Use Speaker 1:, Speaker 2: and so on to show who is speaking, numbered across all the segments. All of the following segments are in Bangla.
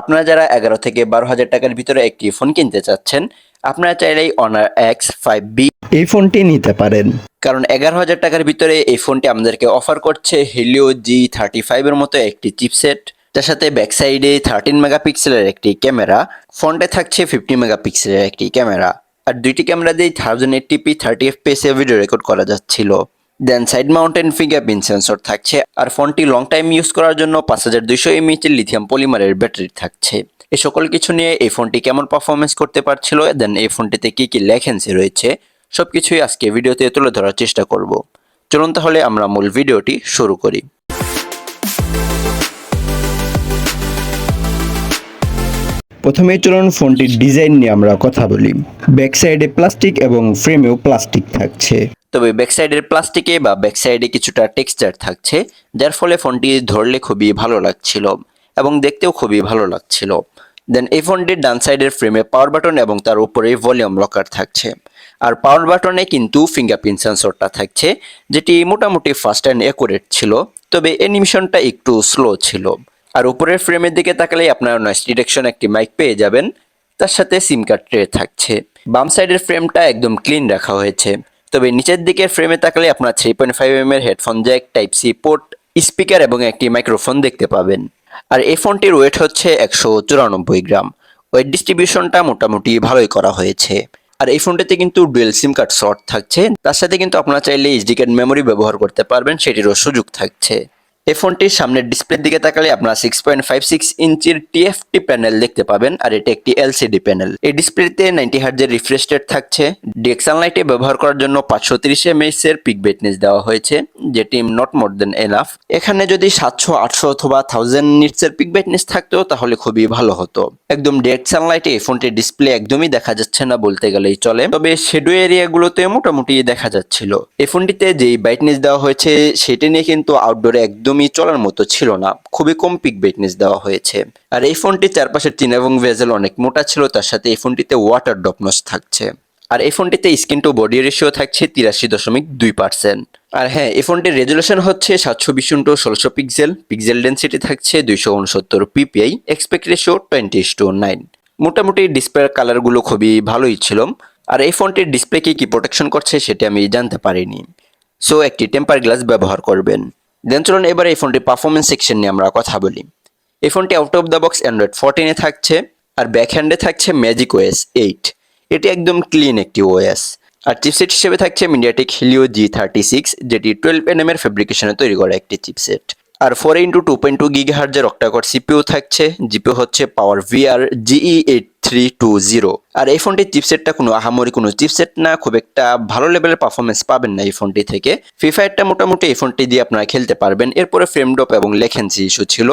Speaker 1: আপনারা যারা এগারো থেকে বারো হাজার টাকার ভিতরে একটি ফোন কিনতে চাচ্ছেন আপনারা চাইলেই অনার এক্স ফাইভ বি
Speaker 2: এই ফোনটি নিতে পারেন।
Speaker 1: কারণ এগারো হাজার টাকার ভিতরে এই ফোনটি আমাদেরকে অফার করছে হিলিও জি থার্টি ফাইভের মতো একটি চিপসেট যার সাথে ব্যাক সাইডে থার্টিন মেগাপিক্সেলের একটি ক্যামেরা ফ্রন্টে থাকছে ফিফটি মেগাপিক্সেলের একটি ক্যামেরা আর দুইটি ক্যামেরা দিয়ে thousand eighty p thirty f video record করা যাচ্ছিল। Then side mounted fingerprint sensor থাকছে, আর ফোনটি লং টাইম ইউজ করার জন্য পাঁচ হাজার দুইশো এমএইচের লিথিয়াম পলিমারের ব্যাটারি থাকছে। এই সকল কিছু নিয়ে এই ফোনটি কেমন পারফরমেন্স করতে পারছিল দেন এই ফোনটিতে কি কি লেখেন্সি রয়েছে, সবকিছুই আজকে ভিডিওতে তুলে ধরার চেষ্টা করব। চলুন তাহলে আমরা মূল ভিডিওটি শুরু করি।
Speaker 2: প্রথমেই চলুন ফোনটির ডিজাইন নিয়ে আমরা কথা বলি। ব্যাক সাইডে প্লাস্টিক এবং ফ্রেমেও প্লাস্টিক থাকছে।
Speaker 1: তবে ব্যাক সাইডের প্লাস্টিকে বা ব্যাক সাইডে কিছুটা টেক্সচার থাকছে, যার ফলে ফোনটি ধরলে খুবই ভালো লাগছিল এবং দেখতেও খুবই ভালো লাগছিল। দেন এই ফোনটির ডান সাইডের ফ্রেমে পাওয়ার বাটন এবং তার উপরে ভলিউম লকার থাকছে। আর পাওয়ার বাটনে কিন্তু ফিঙ্গারপ্রিন্ট সেন্সরটা থাকছে, যেটি মোটামুটি ফাস্ট অ্যান্ড অ্যাকুরেট ছিল, তবে অ্যানিমেশনটা একটু স্লো ছিল। আর উপরের ফ্রেমের দিকে তাকালে আপনার নয়েস ডিটেকশন একটি মাইক পেয়ে যাবেন, তার সাথে সিম কার্ড ট্রে থাকছে। বাম সাইডের ফ্রেমটা একদম ক্লিন রাখা হয়েছে। তবে নিচের দিকে ফ্রেমে তাকালে আপনার থ্রি পয়েন্ট ফাইভ এম এর headphone jack type C port speaker এবং একটি মাইক্রোফোন দেখতে পাবেন। আর এই ফোনটির ওয়েট হচ্ছে একশো চুরানব্বই গ্রাম। ওয়েট ডিস্ট্রিবিউশনটা মোটামুটি ভালোই করা হয়েছে। আর এই ফোনটিতে কিন্তু ডুয়েল সিম কার্ড শর্ট থাকছে। তার সাথে কিন্তু আপনারা চাইলে এইচডি কার্ড মেমোরি ব্যবহার করতে পারবেন, সেটিরও সুযোগ থাকছে। এই ফোনটির সামনের ডিসপ্লের দিকে তাকালে আপনারা সিক্স পয়েন্ট ফাইভ সিক্স ইঞ্চির টিএফটি প্যানেল দেখতে পাবেন, আর এটি একটি এলসিডি প্যানেল। এই ডিসপ্লেতে নাইনটি হার্জের রিফ্রেশ রেট থাকছে। ডিএক্সাল লাইটে ব্যবহার করার জন্য পাঁচশো তিরিশ এমএইচ এর পিক ব্রাইটনেস দেওয়া হয়েছে, যেটি নট মোর দেন এনাফ এখানে যদি সাতশো, আটশো অথবা থাউজেন্ড নিটস এর পিক ব্রাইটনেস থাকতো, তাহলে খুবই ভালো হতো। একদম ডিরেক্ট সানলাইটে এই ফোনটির ডিসপ্লে একদমই দেখা যাচ্ছে না বলতে গেলেই চলে, তবে শেডো এরিয়াগুলোতে মোটামুটি দেখা যাচ্ছিল। এই ফোনটিতে যেই ব্রাইটনেস দেওয়া হয়েছে, সেটি নিয়ে কিন্তু আউটডোরে একদমই চলার মতো ছিল না। খুবই কম পিক ব্রাইটনেস দেওয়া হয়েছে। আর এই ফোনটির চারপাশের চিন এবং ভেজেল অনেক মোটা ছিল, তার সাথে এই ফোনটিতে ওয়াটার ডপনস থাকছে। আর এই ফোনটিতে স্ক্রিন টু বডি রেশিও থাকছে তিরাশি দশমিক দুই পার্সেন্ট আর হ্যাঁ এই ফোনটির রেজুলেশন হচ্ছে সাতশো বিশ ইন্টু ষোলোশো পিক্সেল পিক্সেল ডেন্সিটি থাকছে দুইশো উনসত্তর PPI aspect ratio twenty to nine মোটামুটি ডিসপ্লের কালারগুলো খুবই ভালোই ছিল। আর এই ফোনটির ডিসপ্লে কি কি প্রোটেকশন করছে সেটি আমি জানতে পারিনি। সো একটি টেম্পার গ্লাস ব্যবহার করবেন। দেন চলুন এবার এই ফোনটির পারফরমেন্স সেকশন নিয়ে আমরা কথা বলি। এই ফোনটি out of the box Android ফোরটিনে থাকছে আর ব্যাক হ্যান্ডে থাকছে ম্যাজিক ওএস এইট এটি একদম ক্লিন একটি ওএস আর চিপসেট হিসেবে থাকছে MediaTek Helio G thirty six যেটি টুয়েলভ এনএম এর ফেব্রিকেশনে তৈরি করা একটি চিপসেট আর four into two point two gig হার্জের octa core CPU থাকছে জিপিও হচ্ছে power VR GE eight three two zero আর এই ফোনটির চিপসেটটা কোনো আহামরি কোনো চিপসেট না, খুব একটা ভালো লেভেলের পারফরমেন্স পাবেন না এই ফোনটি থেকে। ফ্রি ফায়ারটা মোটামুটি এই ফোনটি দিয়ে আপনারা খেলতে পারবেন। এরপরে ফ্রেমডপ এবং লেখেন্সি ইস্যু ছিল।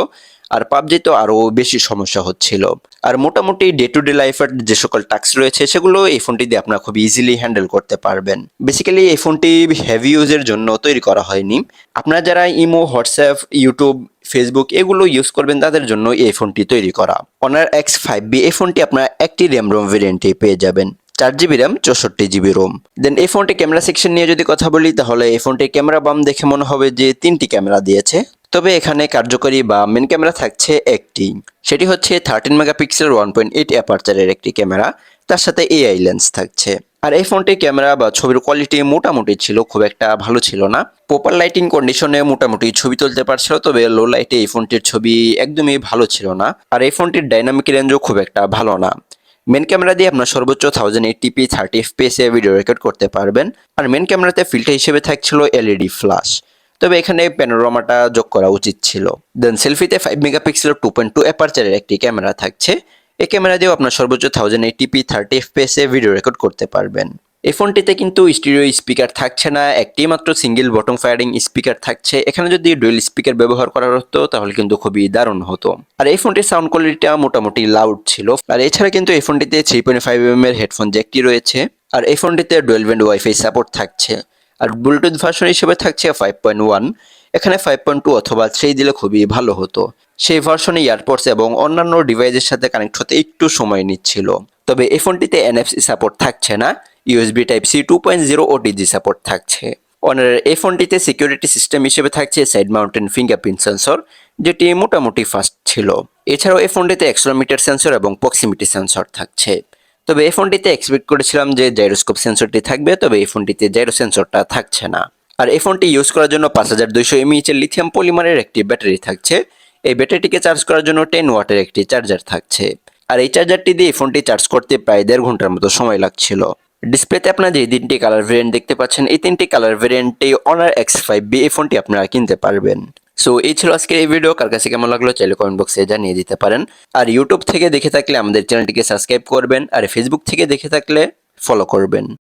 Speaker 1: আর পাবজি তো আরও বেশি সমস্যা হচ্ছিল। আর মোটামুটি ডে টু ডে লাইফের যে সকল টাস্ক রয়েছে, সেগুলো এই ফোনটি দিয়ে আপনারা খুব ইজিলি হ্যান্ডেল করতে পারবেন। বেসিক্যালি এই ফোনটি হেভি ইউজের জন্য তৈরি করা হয়নি। আপনারা যারা ইমো হোয়াটসঅ্যাপ ইউটিউব ফেসবুক এগুলো ইউজ করবেন, তাদের জন্য এই ফোনটি তৈরি করা। অনার এক্স ফাইভ বি এই ফোনটি আপনারা একটি র্যাম রোম ভেরিয়েন্টে পেয়ে যাবেন। চার জিবি র্যাম চৌষট্টি জিবি রোম দেন এই ফোনটি ক্যামেরা সেকশন নিয়ে যদি কথা বলি, তাহলে এই ফোনটির ক্যামেরা বাম দেখে মনে হবে যে তিনটি ক্যামেরা দিয়েছে। তবে এখানে কার্যকরী বা মেন ক্যামেরা থাকছে একটি। সেটি হচ্ছে thirteen megapixel one point eight অ্যাপারচারের একটি ক্যামেরা তার সাথে এআই লেন্স থাকছে। আর এই ফোনটির ক্যামেরা বা ছবির কোয়ালিটি মোটামুটি ছিল, খুব একটা ভালো ছিল না। প্রপার লাইটিং কন্ডিশনে মোটামুটি ছবি তুলতে পারছিল, তবে লো লাইটে এই ফোনটির ছবি একদমই ভালো ছিল না। আর এই ফোনটির ডাইনামিক রেঞ্জও খুব একটা ভালো না। মেন ক্যামেরা দিয়ে আপনার সর্বোচ্চ thousand eight eighty p thirty FPS video record করতে পারবেন। আর মেন ক্যামেরাতে ফিল্টার হিসেবে থাকছিল এলইডি ফ্ল্যাশ তবে এখানে প্যানোরামাটা যোগ করা উচিত ছিল। Then সেলফিতে five megapixel two point two অ্যাপারচারের একটি ক্যামেরা থাকছে। এই ক্যামেরা দিয়েও আপনার সর্বোচ্চ thousand eighty p thirty FPS video record করতে পারবেন। এই ফোনটিতে কিন্তু স্টিরিও স্পিকার থাকছে না, একটি মাত্র সিঙ্গেল বটম ফায়ারিং স্পিকার থাকছে। এখানে যদি ডুয়েল স্পিকার ব্যবহার করা হতো, তাহলে কিন্তু খুবই দারুণ হতো। আর এই ফোনটির সাউন্ড কোয়ালিটিটা মোটামুটি লাউড ছিল। আর এছাড়া কিন্তু এই ফোনটিতে থ্রি পয়েন্ট ফাইভ এম এর হেডফোন জ্যাকটি রয়েছে। আর এই ফোনটিতে ডুয়েল ব্যান্ড ওয়াইফাই সাপোর্ট থাকছে। আর ব্লুটুথ ভার্সন হিসেবে থাকছে ফাইভ পয়েন্ট ওয়ান এখানে ফাইভ পয়েন্ট টু অথবা থ্রি দিলে খুবই ভালো হতো। সেই ভার্সনে ইয়ারপডস এবং অন্যান্য ডিভাইসের সাথে কানেক্ট হতে একটু সময় নিচ্ছিল। তবে এই ফোনটিতে এনএফসি সাপোর্ট থাকছে না USB type C two point zero OTG support থাকছে। অনারের এই ফোনটিতে সিকিউরিটি সিস্টেম হিসেবে থাকছে সাইড মাউন্টেন ফিঙ্গারপ্রিন্ট সেন্সর যেটি মোটামুটি ফাস্ট ছিল। এছাড়াও এই ফোনটিতে অ্যাক্সিলোমিটার সেন্সর এবং প্রক্সিমিটি সেন্সর থাকছে। তবে এই ফোনটিতে এক্সপেক্ট করেছিলাম যে জাইরোস্কোপ সেন্সরটি থাকবে, তবে এই ফোনটিতে জাইরো সেন্সরটা থাকছে না। আর এই ফোনটি ইউজ করার জন্য পাঁচ হাজার দুইশো এমএইচ এর লিথিয়াম পলিমারের একটি ব্যাটারি থাকছে। এই ব্যাটারিটিকে চার্জ করার জন্য টেন ওয়াটের একটি চার্জার থাকছে। আর এই চার্জারটি দিয়ে ফোনটি চার্জ করতে প্রায় দেড় ঘণ্টার মতো সময় লাগছিল। ডিসপ্লেতে আপনারা যে তিনটি কালার ভেরিয়েন্ট দেখতে পাচ্ছেন, এই তিনটি কালার ভেরিয়েন্টে অনার এক্স ফাইভ বি এই ফোনটি আপনারা কিনতে পারবেন। সো এই ছিল আজকের এই ভিডিও কার কাছে কেমন লাগল চাইলে কমেন্ট বক্সে জানিয়ে দিতে পারেন। আর ইউটিউব থেকে দেখে থাকলে আমাদের চ্যানেলটিকে সাবস্ক্রাইব করবেন। আর ফেসবুক থেকে দেখে থাকলে ফলো করবেন।